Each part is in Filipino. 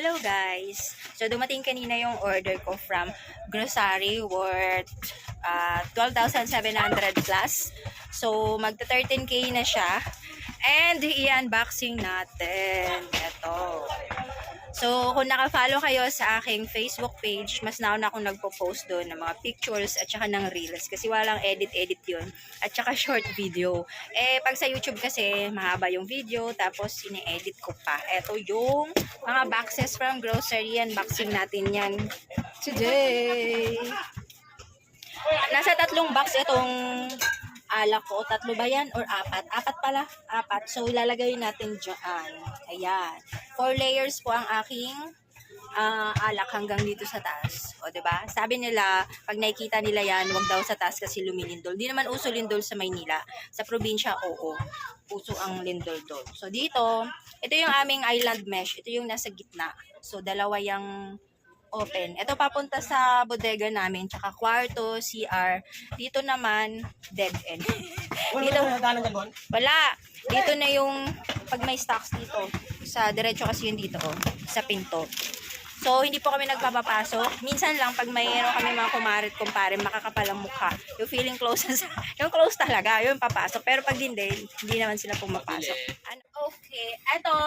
Hello guys! So dumating kanina yung order ko from grocery worth uh, 12,700 plus. So magta 13k na siya. And i-unboxing natin. Ito. So kung naka-follow kayo sa aking Facebook page, mas nauna akong nagpo-post doon ng mga pictures at saka ng reels kasi walang edit-edit yun. At saka short video. Eh pag sa YouTube kasi mahaba yung video tapos ine-edit ko pa. Ito yung mga boxes from grocery. Unboxing natin yan today. Nasa tatlong box itong alak ko. Tatlo ba yan? Or apat? Apat pala. Apat. So, ilalagay natin dyan. Ayan. Four layers po ang aking ah, alak hanggang dito sa taas. O, ba? Sabi nila, pag nakikita nila yan, wag daw sa taas kasi lumilindol. Di naman uso lindol sa Maynila. Sa probinsya, oo. Uso ang lindol doon. So, dito, ito yung aming island mesh. Ito yung nasa gitna. So, dalawa yung open. Ito papunta sa bodega namin, tsaka kwarto, CR. Dito naman, dead end. dito, wala. Dito na yung, pag may stocks dito, sa diretso kasi yun dito, oh, sa pinto. So, hindi po kami nagpapapasok. Minsan lang, pag mayroon kami mga kumarit, kumpare, makakapal ang mukha. Yung feeling close, sa, yung close talaga, yung papasok. Pero pag hindi, hindi naman sila pumapasok. Ano, okay, ito,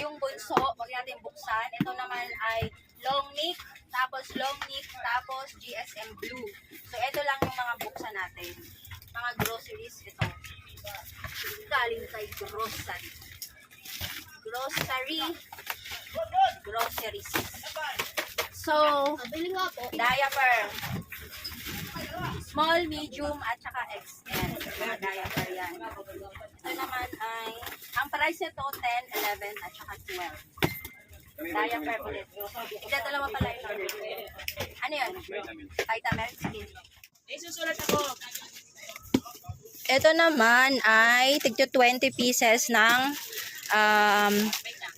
yung bunso, wag natin buksan. Ito naman ay long neck, tapos long neck, tapos GSM blue. So, ito lang yung mga buksan natin. Mga groceries, ito. Galing kay grocery. Grocery. Groceries. So, diaper. Small, medium, at saka XL. Mga diaper yan. Ito naman ay, ang price nito 10, 11, at saka 12. Diaper ulit. Ito dalawa pala order. Ano yun? Vitamins? Skin. Ito naman ay tigto 20 pieces ng um,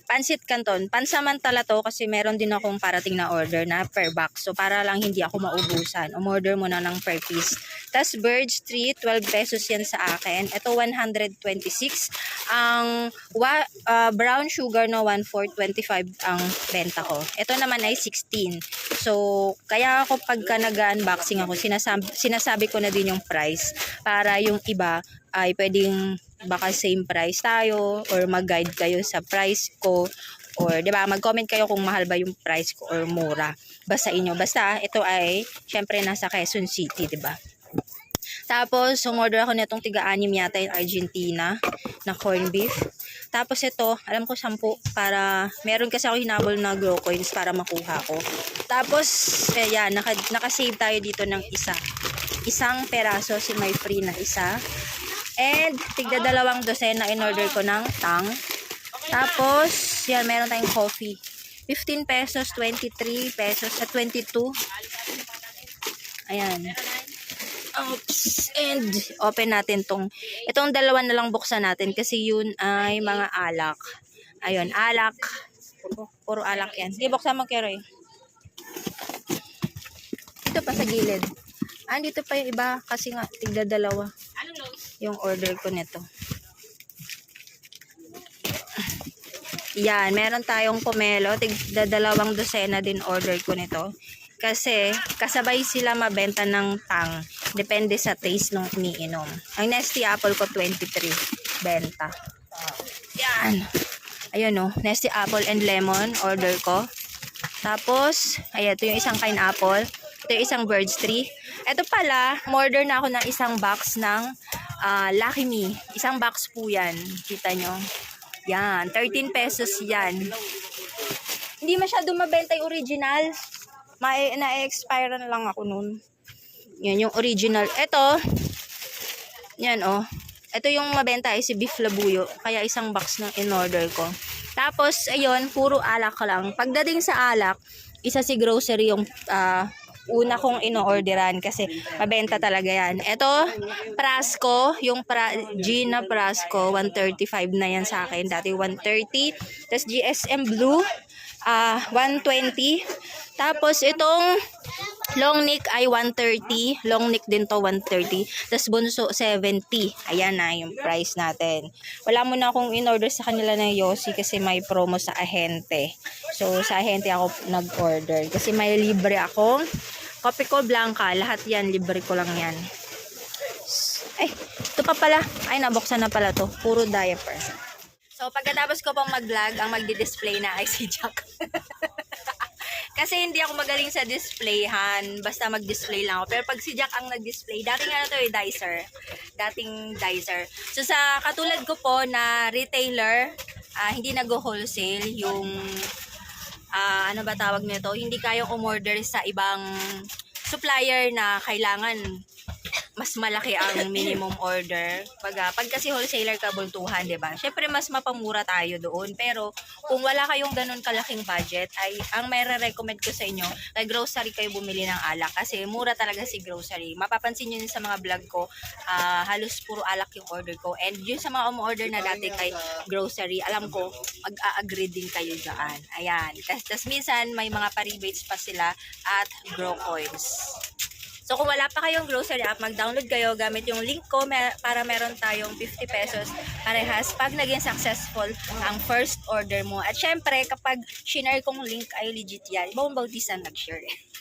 pansit canton. Pansamantala to kasi meron din akong parating na order na per box. So para lang hindi ako maubusan, umorder muna ng per piece. Tapos Birds 3, 12 pesos yan sa akin. Ito 126. Ang wa, ah, brown sugar na 1 4, 25 ang benta ko. Ito naman ay 16. So kaya ako pagka nag-unboxing ako, sinasabi, sinasabi ko na din yung price para yung iba ay pwedeng baka same price tayo or mag-guide kayo sa price ko or 'di ba mag-comment kayo kung mahal ba yung price ko or mura. Basta inyo. Basta ito ay syempre nasa Quezon City 'di ba? Tapos umorder ako nitong tiga-anim yata yung Argentina na corn beef. Tapos ito alam ko 10 para meron kasi ako hinabol na grow coins para makuha ko. Tapos ayan naka, naka-save tayo dito ng isa. Isang peraso si may free na isa And, tigda dalawang dosena in order ko ng tang. Tapos, yan, meron tayong coffee. 15 pesos, 23 pesos, sa 22. Ayan. Oops. And, open natin tong, itong dalawa na lang buksan natin kasi yun ay mga alak. Ayun, alak. Puro, alak yan. Sige, buksan mo, Keroy. Ito pa sa gilid. Ah, dito pa yung iba kasi nga, tigda dalawa yung order ko nito. Yan, meron tayong pomelo, tigda dalawang dosena din order ko nito. Kasi kasabay sila mabenta ng tang. Depende sa taste ng iniinom. Ang Nesty Apple ko 23 benta. Yan. Ayun oh, Nesty Apple and Lemon order ko. Tapos, ayan, ito yung isang kain apple. Ito yung isang bird's tree. Ito pala, order na ako ng isang box ng ah, Lucky Me. Isang box po yan. Kita nyo? Yan, 13 pesos yan. Hindi masyado mabenta yung original. Ma- na-expire na lang ako nun. Yan, yung original. Ito, yan oh. Ito yung mabenta ay si beef labuyo. Kaya isang box ng in-order ko. Tapos, ayun, puro alak lang. Pagdating sa alak, isa si grocery yung ah, una kong ino-orderan kasi mabenta talaga yan. Ito, Prasco, yung pra, Gina Prasco, 135 na yan sa akin. Dati 130. Tapos GSM Blue, ah 120. Tapos itong Long neck ay 130. Long neck din to 130. Tapos bunso 70. Ayan na yung price natin. Wala mo na akong in-order sa kanila ng Yossi kasi may promo sa ahente. So sa ahente ako nag-order. Kasi may libre akong Kopi ko blanca. Lahat yan. Libre ko lang yan. Ay, ito pa pala. Ay, nabuksan na pala to. Puro diaper. So, pagkatapos ko pong mag-vlog, ang magdi-display na ay si Jack. Kasi hindi ako magaling sa displayhan. Basta mag-display lang ako. Pero pag si Jack ang nag-display, dating ano to eh, dicer. Dating dicer. So sa katulad ko po na retailer, ah, hindi nag-wholesale yung ah, ano ba tawag nito, hindi kayang umorder sa ibang supplier na kailangan mas malaki ang minimum order. Pag, ah, pag kasi wholesaler ka bultuhan, 'di ba? Syempre mas mapamura tayo doon. Pero kung wala kayong ganun kalaking budget, ay ang may recommend ko sa inyo, kay grocery kayo bumili ng alak kasi mura talaga si grocery. Mapapansin niyo sa mga vlog ko, ah, halos puro alak yung order ko. And yun sa mga umorder na dati kay grocery, alam ko mag-a-agree din kayo diyan. Ayan. Tapos minsan may mga pa-rebates pa sila at grow coins. So kung wala pa kayong grocery app, mag-download kayo gamit yung link ko mer- para meron tayong 50 pesos parehas pag naging successful ang first order mo. At syempre, kapag shinare kong link ay legit yan. Ibang Bautista nag-share.